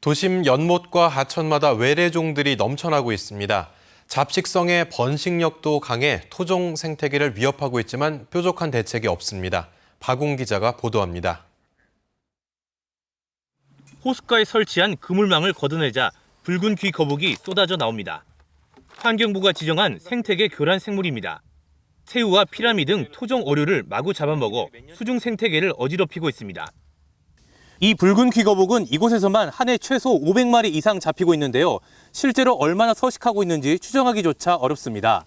도심 연못과 하천마다 외래종들이 넘쳐나고 있습니다. 잡식성의 번식력도 강해 토종 생태계를 위협하고 있지만 뾰족한 대책이 없습니다. 박웅 기자가 보도합니다. 호숫가에 설치한 그물망을 걷어내자 붉은 귀 거북이 쏟아져 나옵니다. 환경부가 지정한 생태계 교란 생물입니다. 새우와 피라미 등 토종 어류를 마구 잡아먹어 수중 생태계를 어지럽히고 있습니다. 이 붉은 귀거북은 이곳에서만 한 해 최소 500마리 이상 잡히고 있는데요. 실제로 얼마나 서식하고 있는지 추정하기조차 어렵습니다.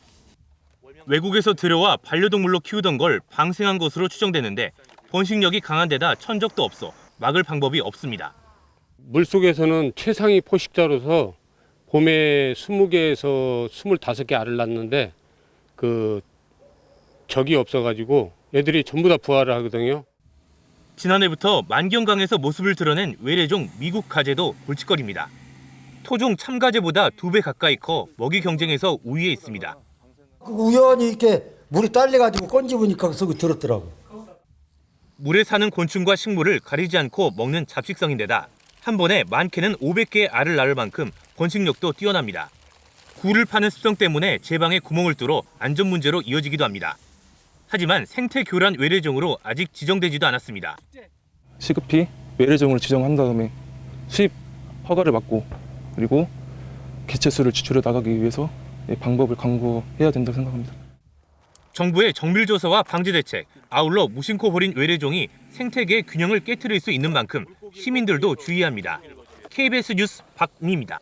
외국에서 들여와 반려동물로 키우던 걸 방생한 것으로 추정되는데 번식력이 강한 데다 천적도 없어 막을 방법이 없습니다. 물속에서는 최상위 포식자로서 봄에 20개에서 25개 알을 낳는데 그 적이 없어가지고 애들이 전부 다 부화를 하거든요. 지난해부터 만경강에서 모습을 드러낸 외래종 미국 가재도 골칫거립니다. 토종 참가재보다 두 배 가까이 커 먹이 경쟁에서 우위에 있습니다. 그 우연히 이렇게 물이 딸려가지고 건집으니까 그 속에 들었더라고. 물에 사는 곤충과 식물을 가리지 않고 먹는 잡식성인데다 한 번에 많게는 500개의 알을 낳을 만큼 번식력도 뛰어납니다. 굴을 파는 습성 때문에 제방에 구멍을 뚫어 안전 문제로 이어지기도 합니다. 하지만 생태 교란 외래종으로 아직 지정되지도 않았습니다. 시급히 외래종을 지정한 다음에 수입 허가를 받고 그리고 개체수를 지출해 나가기 위해서 이 방법을 강구해야 된다고 생각합니다. 정부의 정밀 조사와 방제 대책, 아울러 무심코 버린 외래종이 생태계의 균형을 깨뜨릴 수 있는 만큼 시민들도 주의합니다. KBS 뉴스 박미입니다.